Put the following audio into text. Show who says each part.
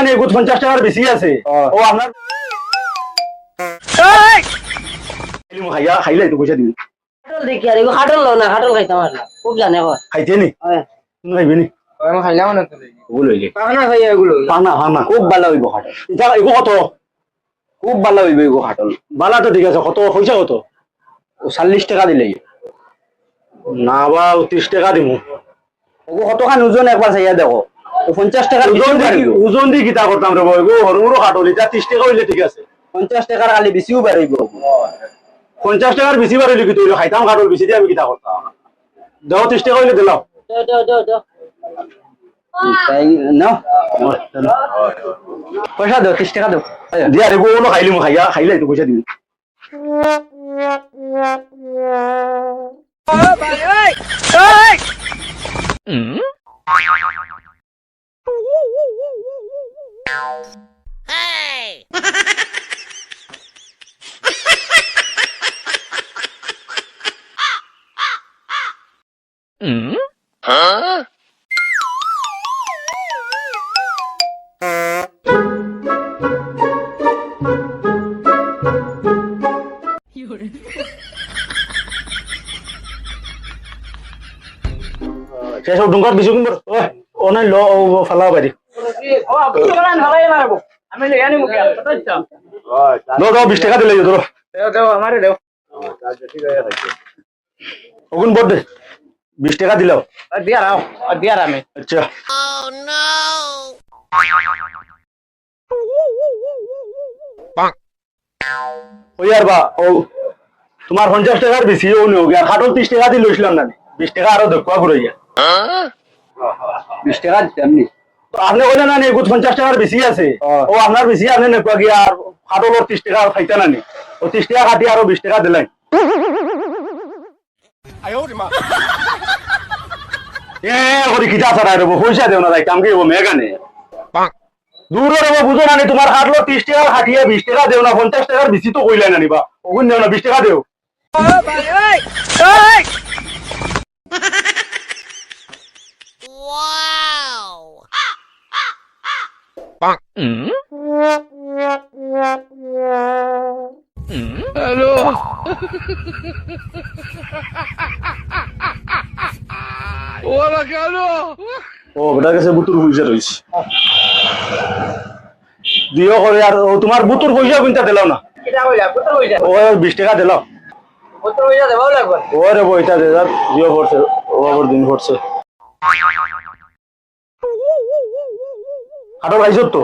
Speaker 1: না নি এগুলো পঞ্চাশ টাকার বেশি আছে। ও আপনার খাইয়া খাইলে তো পয়সা দিবি।
Speaker 2: খাটল দেখি আর খাটল লও না খাটল খাইতাম আর খুব জানে
Speaker 1: খাইতে নি?
Speaker 2: হ্যাঁ।
Speaker 1: খাইবি নি?
Speaker 3: আমি খাইলাম না তো
Speaker 1: ওগুলো হইলে।
Speaker 3: পাখনা খাই এগুলো
Speaker 1: পানা পানা
Speaker 3: খুব ভালো হইব খাটল
Speaker 1: এটা এগো কত?
Speaker 3: খুব ভালো হইব এগো খাটল
Speaker 1: বালা তো ঠিক আছে কত? পয়সা কত?
Speaker 3: চল্লিশ টাকা দিলে।
Speaker 1: না বা ত্রিশ টাকা দিমু।
Speaker 3: ওগো কতখান ওজন একবার চাইয়া দেখো। পঞ্চাশ টাকার
Speaker 1: ওজন দি ওজন দি কিতা করতাম রে বই গো সরু সরু কাটল এটা ত্রিশ টাকা হইলে ঠিক আছে।
Speaker 3: পঞ্চাশ টাকার খালি বেশিও পারিব
Speaker 1: পঞ্চাশ টাকার বেশি বার হইলে কিন্তু খাইতাম? কাটল বেশি দিয়ে আমি কিতা করতাম? দেও ত্রিশ টাকা হইলে দিলাম
Speaker 2: দাও দাও দাও দাও।
Speaker 3: তাই নাও পয়সা দাও ত্রিশ টাকা দাও।
Speaker 1: দিয়া রে গো খাইলি মো খাইয়া খাইলে তো পয়সা দিবি। শেষ ডুঙ্গার দিছো কিন্তু অনেক ল ফালা পারি
Speaker 3: আমি লেগে আনি মুখে
Speaker 1: লো দাও বিশ টাকা দিলে ধরো
Speaker 3: আমারে দেও
Speaker 1: ওগুন বড় বিশ টাকা দিলাও
Speaker 3: আর দিয়া রাও আর
Speaker 1: আচ্ছা তোমার পঞ্চাশ টাকার বেশি ও আর খাটল ত্রিশ টাকা দিয়ে লইছিলাম না বিশ টাকা আরও দক্ষা ঘুরাইয়া
Speaker 3: বিশ টাকা দিতাম নি
Speaker 1: আপনি বলে না এগুলো পঞ্চাশ টাকার বেশি আছে। ও আপনার বেশি আপনি নেপা গিয়া আর খাটল ওর ত্রিশ টাকা খাইতে না নি? ও ত্রিশ টাকা কাটি আরও বিশ টাকা দিলেন এ করি কিটা সারা রে পয়সা দেও না তাই কাম কি হব মেগানে দূর রে বুঝো না নি, তোমার হাটলো ত্রিশ টাকা খাটিয়ে বিশ টাকা দেও না পঞ্চাশ টাকার বেশি তো কইলে না নিবা ওগুন দেও না বিশ টাকা দেও। ও বেটার কাছে বুতুর পয়সা রয়েছে দিও করে আর ও তোমার বুতুর পয়সা কিনতে দিলাও না ও বিশ টাকা দিলাও ওরে বইটা দে যার দিও পড়ছে ও আবার দিন পড়ছে হাটল খাইছত তো